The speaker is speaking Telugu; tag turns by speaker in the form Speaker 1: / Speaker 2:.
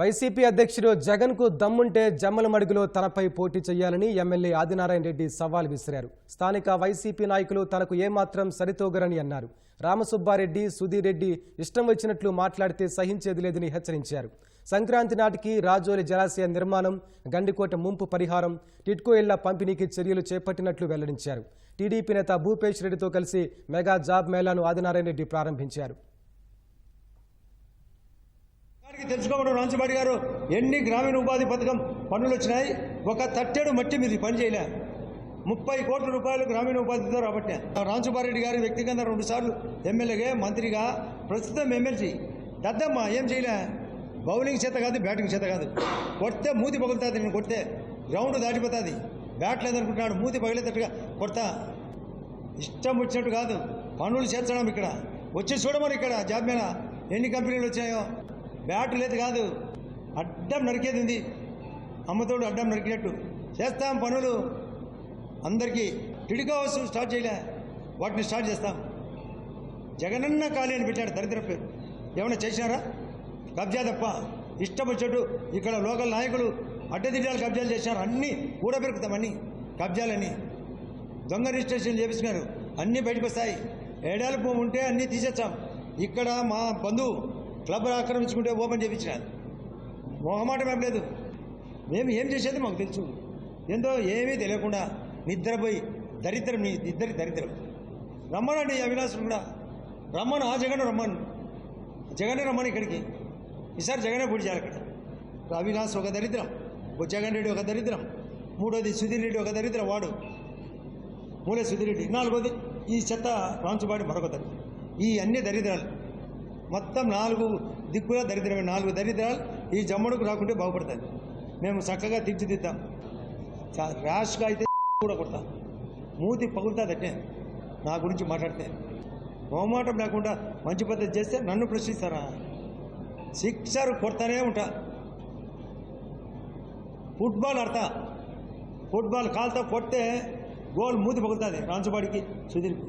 Speaker 1: వైసీపీ అధ్యక్షుడు జగన్కు దమ్ముంటే జమ్మల మడుగులో తనపై పోటీ చేయాలని ఎమ్మెల్యే ఆదినారాయణ రెడ్డి సవాల్ విసిరారు. స్థానిక వైసీపీ నాయకులు తనకు ఏమాత్రం సరితోగరని అన్నారు. రామసుబ్బారెడ్డి సుధీర్ రెడ్డి ఇష్టం వచ్చినట్లు మాట్లాడితే సహించేది లేదని హెచ్చరించారు. సంక్రాంతి నాటికి రాజోలి జలాశయ నిర్మాణం గండికోట ముంపు పరిహారం టిట్కో ఇళ్ళ పంపిణీకి చర్యలు చేపట్టినట్లు వెల్లడించారు. టీడీపీ నేత భూపేష్ రెడ్డితో కలిసి మెగా జాబ్ మేళాను ఆదినారాయణ రెడ్డి ప్రారంభించారు.
Speaker 2: దానికి తెలుసుకోవడం గారు. ఎన్ని గ్రామీణ ఉపాధి పథకం పనులు వచ్చినాయి? ఒక తట్టెడు మట్టి మీది పని చేయలే. ముప్పై కోట్ల రూపాయలు గ్రామీణ ఉపాధితో రాబట్టే. రాంచుబారెడ్డి గారు వ్యక్తిగతంగా రెండు సార్లు ఎమ్మెల్యేగా మంత్రిగా ప్రస్తుతం ఎమ్మెల్సీ. దద్దమ్మ ఏం చేయలే? బౌలింగ్ చేత కాదు బ్యాటింగ్ చేత కాదు. కొడితే మూతి పగులుతుంది నేను కొడితే గ్రౌండ్ దాటిపోతుంది. బ్యాట్ లేదనుకుంటున్నాడు మూతి పగిలేటట్టుగా కొడతా. ఇష్టం వచ్చినట్టు కాదు. పనులు చేర్చడం ఇక్కడ. వచ్చి చూడమని ఇక్కడ జాబ్ మీద ఎన్ని కంపెనీలు వచ్చాయో? బ్యాట్ లేదు కాదు. అడ్డం నరికేది ఉంది. అమ్మతోడు అడ్డం నరికినట్టు చేస్తాం పనులు. అందరికీ టిడికో హౌస్ స్టార్ట్ చేయలే. వాటిని స్టార్ట్ చేస్తాం. జగనన్న ఖాళీ అని పెట్టాడు దరిద్ర పేరు ఏమైనా చేసినారా? కబ్జా తప్ప. ఇష్టం వచ్చేట్టు ఇక్కడ లోకల్ నాయకులు అడ్డదిడ్డాలు కబ్జాలు చేసినారు. అన్నీ కూడా కబ్జాలని దొంగ రిజిస్ట్రేషన్ చేపించినారు అన్నీ బయటకు వస్తాయి ఏడాది ఉంటే అన్నీ తీసేస్తాం. ఇక్కడ మా బంధువు క్లబ్ ఆక్రమించుకుంటే ఓపెన్ చేయించినారు మొహమాటం ఏం లేదు. మేము ఏం చేసేది మాకు తెలుసు. ఏందో ఏమీ తెలియకుండా నిద్రపోయి దరిద్రం నీ ఇద్దరి దరిద్రం. రమ్మనండి ఈ అవినాశం కూడా. రమ్మను ఆ జగన్ రమ్మను. జగనే రమ్మని ఇక్కడికి. ఈసారి జగనే పూజ చేయాలి ఇక్కడ. అవినాశ్ ఒక దరిద్రం ఓ జగన్ రెడ్డి ఒక దరిద్రం మూడోది సుధీర్ రెడ్డి ఒక దరిద్రం వాడు. మూలే సుధిరెడ్డి నాలుగోది ఈ చెత్త రాంచుబాటి మరొక దరిద్రం. ఈ అన్ని దరిద్రాలు మొత్తం నాలుగు దిక్కుల దరిద్రమే నాలుగు దరిద్రాలు ఈ జమ్ముడుకు రాకుంటే బాగుపడతాయి. మేము చక్కగా తీర్చిదిద్దాం. ర్యాష్గా అయితే కూడా కొడతాం. మూతి పగులుతుందంటే నా గురించి మాట్లాడితే. మొహమాటం లేకుండా మంచి పద్ధతి చేస్తే నన్ను ప్రశ్నిస్తారా? సిక్సర్ కొడతానే ఉంటా. ఫుట్బాల్ ఆడతా. ఫుట్బాల్ కాలుతో కొడితే గోల్ మూతి పగులుతుంది. రాంచుబాడికి సుధీర్కి.